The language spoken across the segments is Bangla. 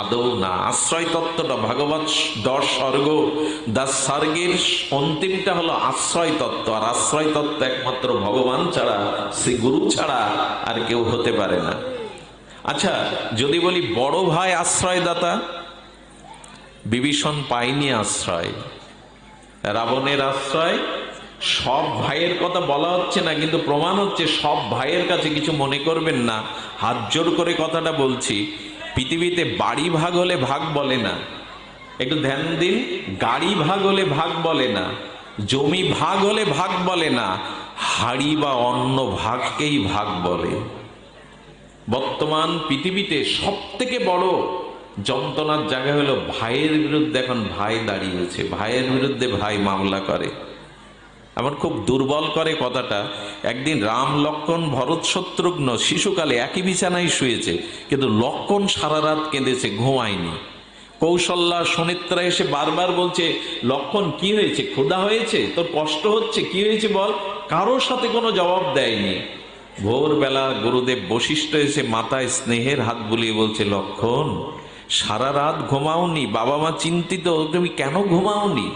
আদৌ না আশ্রয় তত্ত্বটা ভাগবত দশ স্বর্গ দশ স্বর্গের অন্তিমটা হলো আশ্রয় তত্ত্ব আর আশ্রয় তত্ত্ব একমাত্র ভগবান ছাড়া, শ্রী গুরু ছাড়া আর কেউ হতে পারে না। আচ্ছা যদি বলি বড় ভাই আশ্রয়দাতা, বিভীষণ পায়নি আশ্রয়, রাবণের আশ্রয়, সব ভাইয়ের কথা বলা হচ্ছে না, কিন্তু প্রমাণ হচ্ছে সব ভাইয়ের কাছে কিছু মনে করবেন না। হাত জোর করে কথাটা বলছি পৃথিবীতে বাড়ি ভাগ হলে ভাগ বলে না। একটু ধ্যান দিন, গাড়ি ভাগ হলে ভাগ বলে না। জমি ভাগ হলে ভাগ বলে না। হাড়ি বা অন্য ভাগকেই ভাগ বলে। বর্তমান পৃথিবীতে সব থেকে বড় যন্ত্রণার জায়গা হলো ভাইয়ের বিরুদ্ধে এখন ভাই দাঁড়িয়েছে ভাইয়ের বিরুদ্ধে ভাই মামলা করে। আমার খুব দুর্বল করে কথাটা। একদিন রাম লক্ষণ ভরত শত্রুঘ্ন শিশুকালে একই বিছানায় শুয়েছে, কিন্তু লক্ষণ সারা রাত কেঁদেছে, ঘুমায়নি। কৌশল্যা সুনেত্রা এসে বারবার বলছে, লক্ষণ, কি হয়েছে? ক্ষুধা হয়েছে? তোর কষ্ট হচ্ছে? কি হয়েছে বল? কারোর সাথে কোনো জবাব দেয়নি। ভোরবেলা গুরুদেব বশিষ্ঠ এসে মাথায় স্নেহের হাত বুলিয়ে বলছে, লক্ষণ, সারা রাত ঘুমাওনি? বাবা মা চিন্তিত, তুমি কেন ঘুমাওনি?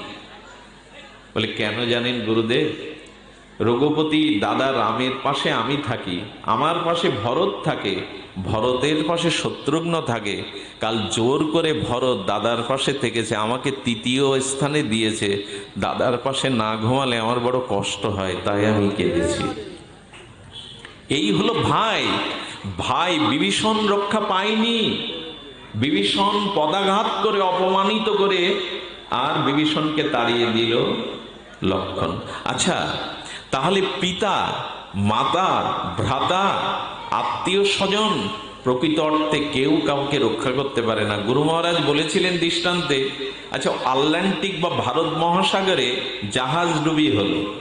বলে, কেন জানেন গুরুদেব? রঘুপতি দাদা রামের পাশে আমি থাকি, আমার পাশে ভরত থাকে, ভরতের পাশে শত্রুঘ্ন থাকে। কাল জোর করে ভরত দাদার পাশে থেকেছে, আমাকে তৃতীয় স্থানে দিয়েছে। দাদার পাশে না ঘুমালে আমার বড় কষ্ট হয়, তাই আমি কেঁদেছি। এই হলো ভাই। ভাই বিভীষণ রক্ষা পায়নি। বিভীষণ পদাঘাত করে, অপমানিত করে, আর বিভীষণকে তাড়িয়ে দিল। লক্ষণ। আচ্ছা তাহলে পিতা, মাতা, ভ্রাতা, আত্মীয় স্বজন প্রকৃত অর্থে কেউ কাউকে রক্ষা করতে পারে না। গুরু মহারাজ বলেছিলেন দৃষ্টান্তে আচ্ছা আটলান্টিক বা ভারত মহাসাগরে জাহাজ ডুবি হলো।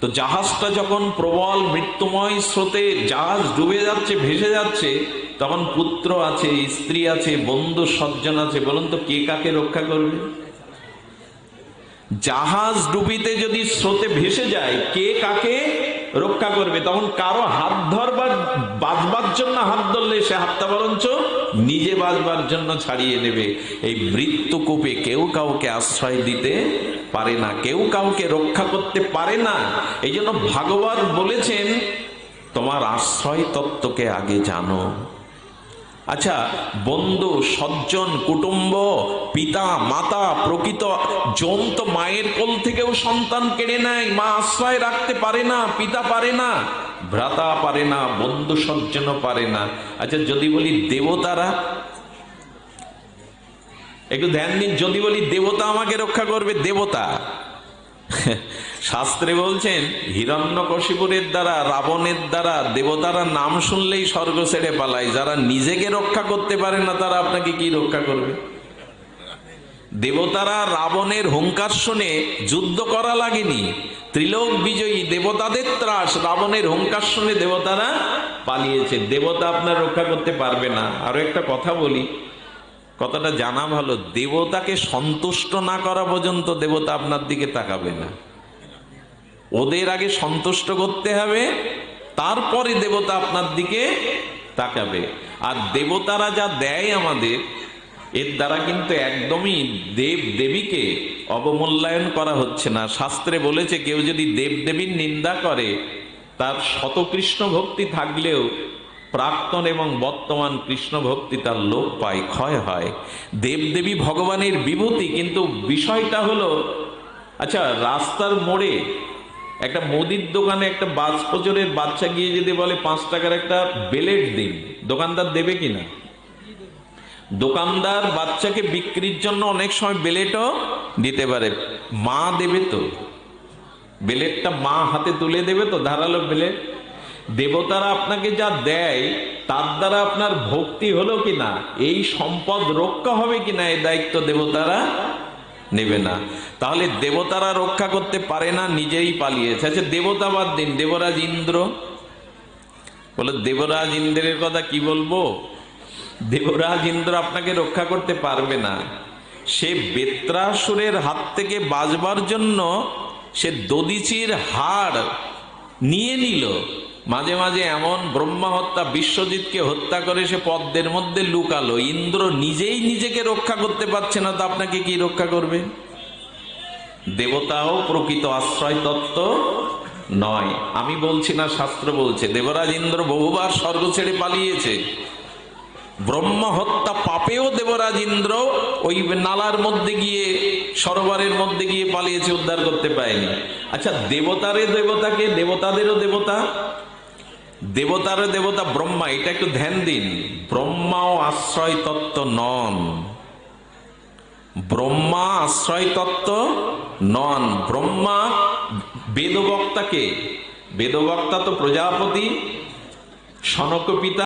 তো জাহাজটা যখন প্রবল মৃত্যুময় স্রোতে জাহাজ ডুবে যাচ্ছে, ভেসে যাচ্ছে, তখন পুত্র আছে, স্ত্রী আছে, বন্ধু সজ্জন আছে, বলুন তো কে কাকে রক্ষা করবে? জাহাজ ডুবিতে যদি স্রোতে ভেসে যায়, কে কাকে রক্ষা করবে? তখন কারও হাত ধরবার বাঁচবার জন্য হাত ধরলে সে হাতটা বরঞ্চ নিজে বাঁচবার জন্য ছাড়িয়ে নেবে। এই মৃত্যু কূপে কেউ কাউকে আশ্রয় দিতে পারে না, কেউ কাউকে রক্ষা করতে পারে না। এই জন্য ভাগবত বলেছেন, তোমার আশ্রয় তত্ত্বকে আগে জানো। আচ্ছা বন্ধু, সজ্জন, কুটুম্ব, পিতা, মাতা, প্রকৃত জন্ত মায়ের কোল থেকেও সন্তান কেড়ে নেয়, মা আশ্রয় রাখতে পারে না, পিতা পারে না, ভ্রাতা পারে না, বন্ধু সজ্জনও পারে না। আচ্ছা যদি বলি দেবতারা, একটু ধ্যান দিন, যদি বলি দেবতা আমাকে রক্ষা করবে, দেবতা। শাস্ত্রে বলছেন, হিরণ্যকশিপুরের দ্বারা, রাবণের দ্বারা দেবতারা নাম শুনলেই স্বর্গ ছেড়ে পালায়। যারা নিজেকে রক্ষা করতে পারে না, তারা আপনাকে কি রক্ষা করবে? দেবতারা রাবণের হুঙ্কার শুনে যুদ্ধ করা লাগেনি। ত্রিলোক বিজয়ী দেবতাদের ত্রাস, রাবণের হুঙ্কার শুনে দেবতারা পালিয়েছে। দেবতা আপনার রক্ষা করতে পারবে না। আরও একটা কথা বলি, কথাটা জানা ভালো। দেবতাকে সন্তুষ্ট না করা পর্যন্ত দেবতা আপনার দিকে তাকাবে না। ওদের আগে সন্তুষ্ট করতে হবে, তারপরে দেবতা আপনার দিকে তাকাবে। আর দেবতারা যা দেয় আমাদের, এর দ্বারা কিন্তু একদমই দেব দেবীকে অবমূল্যায়ন করা হচ্ছে না। শাস্ত্রে বলেছে, কেউ যদি দেব দেবীর নিন্দা করে, তার শতকৃষ্ণ ভক্তি থাকলেও প্রাক্তন এবং বর্তমান কৃষ্ণ ভক্তি তার লোপ পায়, ক্ষয় হয়। দেবদেবী ভগবানের বিভূতি, কিন্তু বিষয়টা হলো আচ্ছা রাস্তার মোড়ে একটা মুদির দোকানে একটা বাজপচরের বাচ্চা গিয়ে যদি বলে, পাঁচ টাকার একটা বেলেট দিন। দোকানদার দেবে কিনা? দোকানদার বাচ্চাকে বিক্রির জন্য অনেক সময় বেলেটও দিতে পারে। মা দেবে তো। বেলেটটা মা হাতে তুলে দেবে তো, ধারালো বেলেট। দেবতারা আপনাকে যা দেয়, তার দ্বারা আপনার ভক্তি হলো কিনা? এই সম্পদ রক্ষা হবে কিনা? এই দায়িত্ব দেবতারা নেবে না। তাহলে দেবতারা রক্ষা করতে পারে না, নিজেই পালিয়েছে। আচ্ছা দেবতা বাদ দিন, দেবরাজ ইন্দ্র। বলে, দেবরাজ ইন্দ্রের কথা কি বলব? দেবরাজ ইন্দ্র আপনাকে রক্ষা করতে পারবে না। সে বেত্রাসুরের হাত থেকে বাজবার জন্য সে দদিচির হাড় নিয়ে নিল। মাঝে মাঝে এমন ব্রহ্মা হত্যা বিশ্বজিৎকে হত্যা করে সে পদ্মের মধ্যে লুকালো। ইন্দ্র নিজেই নিজেকে রক্ষা করতে পারছে না, তো আপনাকে কি রক্ষা করবে? দেবতাও প্রকৃত আশ্রয় তত্ত্ব নয়। আমি বলছি না, শাস্ত্র বলছে। দেবরাজ ইন্দ্র বহুবার স্বর্গ ছেড়ে পালিয়েছে। ব্রহ্ম হত্যা পাপেও দেবরাজ ইন্দ্র ওই নালার মধ্যে গিয়ে, সরোবরের মধ্যে গিয়ে পালিয়েছে, উদ্ধার করতে পারেনি। আচ্ছা দেবতারে দেবতাকে, দেবতাদেরও দেবতা? দেবতারও দেবতা, ব্রহ্মা, এটা একটু ধ্যান দিন। ব্রহ্মাও আশ্রয় তত্ত্ব নন। ব্রহ্মা আশ্রয় তত্ত্ব নন। ব্রহ্মা বেদবক্তাকে, বেদবক্তা তো প্রজাপতি সনক পিতা